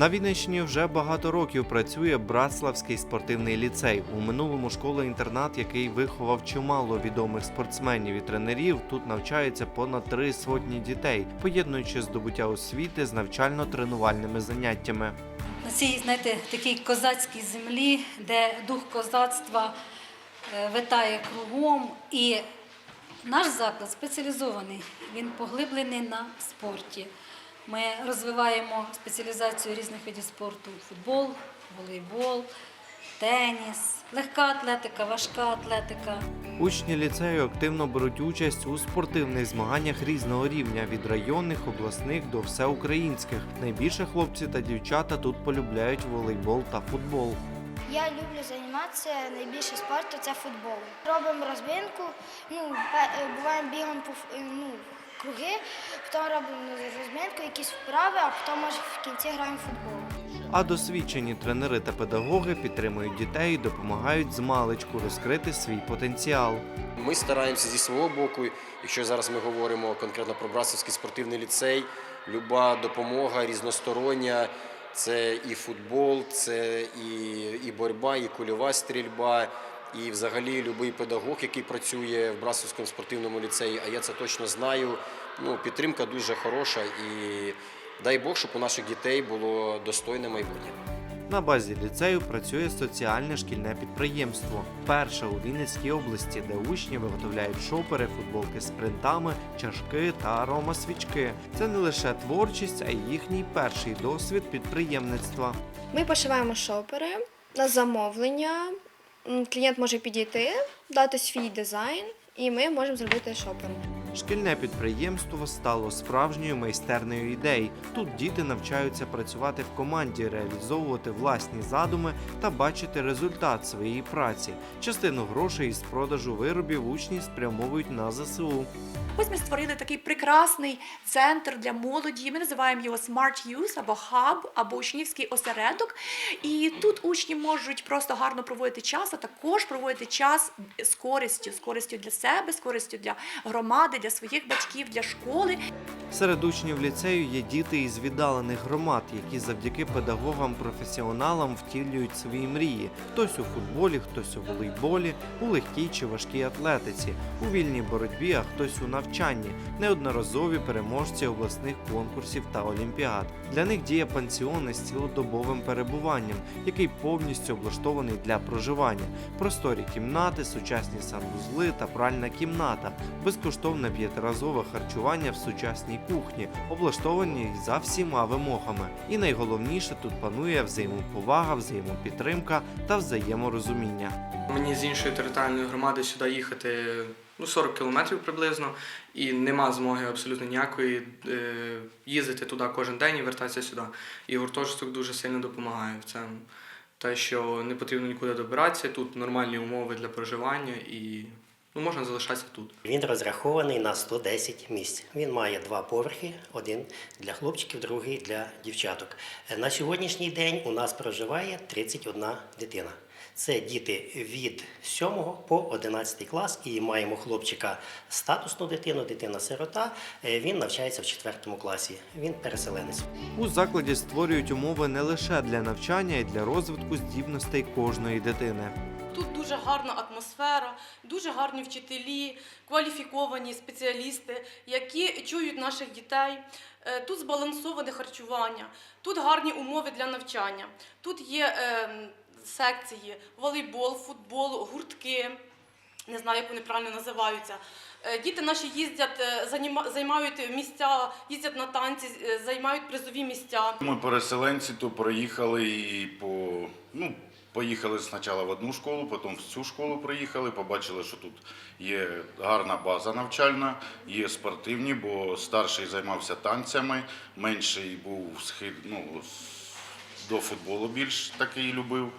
На Вінниччині вже багато років працює Братславський спортивний ліцей. У минулому школа-інтернат, який виховав чимало відомих спортсменів і тренерів, тут навчається понад три сотні дітей, поєднуючи здобуття освіти з навчально-тренувальними заняттями. на цій, знаєте, такій козацькій землі, де дух козацтва е, витає кругом. І наш заклад спеціалізований, він поглиблений на спорті. Ми розвиваємо спеціалізацію різних видів спорту: футбол, волейбол, теніс, легка атлетика, важка атлетика. Учні ліцею активно беруть участь у спортивних змаганнях різного рівня від районних, обласних до всеукраїнських. Найбільше хлопці та дівчата тут полюбляють волейбол та футбол. Я люблю займатися найбільше спорту це футбол. Робимо розминку, ну, буваємо бігаємо по ну, круги, потім робимо розминку, якісь вправи, а потім може в кінці граємо в футбол. А досвідчені тренери та педагоги підтримують дітей і допомагають змалечку розкрити свій потенціал. Ми стараємося зі свого боку, якщо зараз ми говоримо конкретно про Брасовський спортивний ліцей, люба допомога різностороння. Це і футбол, це і, і боротьба, і кульова стрільба, і взагалі будь-який педагог, який працює в Брасовському спортивному ліцеї, а я це точно знаю. Ну, підтримка дуже хороша і дай Бог, щоб у наших дітей було достойне майбутнє. На базі ліцею працює соціальне шкільне підприємство. Перше у Вінницькій області, де учні виготовляють шопери, футболки з принтами, чашки та аромасвічки. Це не лише творчість, а й їхній перший досвід підприємництва. Ми пошиваємо шопери на замовлення. Клієнт може підійти, дати свій дизайн, і ми можемо зробити шопер. Шкільне підприємство стало справжньою майстернею ідей. Тут діти навчаються працювати в команді, реалізовувати власні задуми та бачити результат своєї праці. Частину грошей із продажу виробів учні спрямовують на ЗСУ. Ось ми створили такий прекрасний центр для молоді. Ми називаємо його Smart Youth або хаб, або учнівський осередок. І тут учні можуть просто гарно проводити час, а також проводити час з користю, з користю для себе, з користю для громади, для своїх батьків, для школи. Серед учнів ліцею є діти із віддалених громад, які завдяки педагогам-професіоналам втілюють свої мрії. Хтось у футболі, хтось у волейболі, у легкій чи важкій атлетиці, у вільній боротьбі, а хтось у навчанні, неодноразові переможці обласних конкурсів та олімпіад. Для них діє пансіон із цілодобовим перебуванням, який повністю облаштований для проживання. Просторі кімнати, сучасні санвузли та пральна кімната, безкоштовне п'ятиразове харчування в сучасній кухні, облаштовані за всіма вимогами. І найголовніше тут панує взаємоповага, взаємопідтримка та взаєморозуміння. Мені з іншої територіальної громади сюди їхати ну, 40 кілометрів приблизно, і нема змоги абсолютно ніякої е, їздити туди кожен день і вертатися сюди. І гуртожиток дуже сильно допомагає в цьому. Те, що не потрібно нікуди добиратися, тут нормальні умови для проживання і ну, можна залишатися тут. Він розрахований на 110 місць. Він має два поверхи: один для хлопчиків, другий для дівчаток. Е, На сьогоднішній день у нас проживає 31 дитина. Це діти від 7 по 11 клас, і маємо хлопчика статусну дитину, дитина-сирота. Е, Він навчається в 4 класі. Він переселенець. У закладі створюють умови не лише для навчання, і для розвитку здібностей кожної дитини. Тут дуже гарна атмосфера, дуже гарні вчителі, кваліфіковані спеціалісти, які чують наших дітей. Е, Тут збалансоване харчування, тут гарні умови для навчання. Тут є е, секції, волейбол, футбол, гуртки. Не знаю, як вони правильно називаються. Е, Діти наші їздять, е, займають місця, їздять на танці, е, займають призові місця. Ми переселенці, то проїхали і по ну. Поїхали спочатку в одну школу, потім в цю школу приїхали. Побачили, що тут є гарна база навчальна, є спортивні, бо старший займався танцями, менший був схид, ну, до футболу більш такий любив.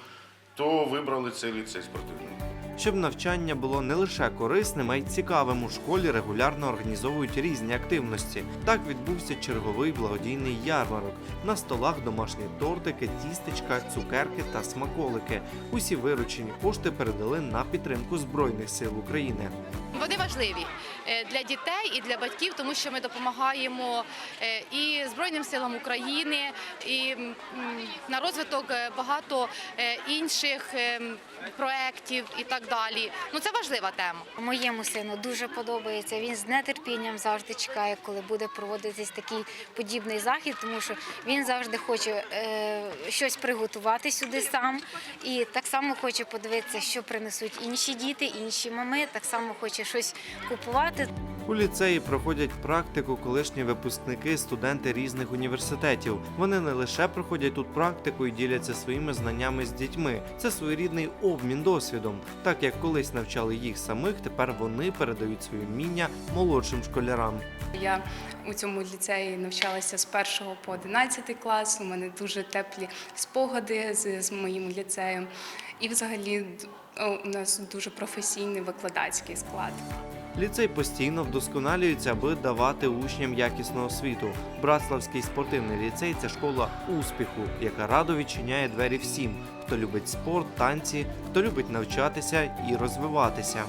То вибрали цей ліцей спортивний. Щоб навчання було не лише корисним, а й цікавим у школі регулярно організовують різні активності. Так відбувся черговий благодійний ярмарок. На столах домашні тортики, тістечка, цукерки та смаколики. Усі виручені кошти передали на підтримку Збройних сил України. Вони важливі е, для дітей і для батьків, тому що ми допомагаємо е, і Збройним силам України, і на розвиток е, багато інших е, проєктів і так далі. Ну це важлива тема. Моєму сину дуже подобається. Він з нетерпінням завжди чекає, коли буде проводитись такий подібний захід, тому що він завжди хоче е, щось приготувати сюди сам. І так само хоче подивитися, що принесуть інші діти, інші мами. Так само хоче щось купувати. У ліцеї проходять практику колишні випускники, студенти різних університетів. Вони не лише проходять тут практику і діляться своїми знаннями з дітьми. Це своєрідний обмін досвідом. Так як колись навчали їх самих, тепер вони передають свої вміння молодшим школярам. Я у цьому ліцеї навчалася з 1 по 11 клас. У мене дуже теплі спогади з, з моїм ліцеєм. І взагалі у нас дуже професійний викладацький склад. Ліцей постійно вдосконалюється, аби давати учням якісну освіту. Братславський спортивний ліцей це школа успіху, яка радо відчиняє двері всім, хто любить спорт, танці, хто любить навчатися і розвиватися.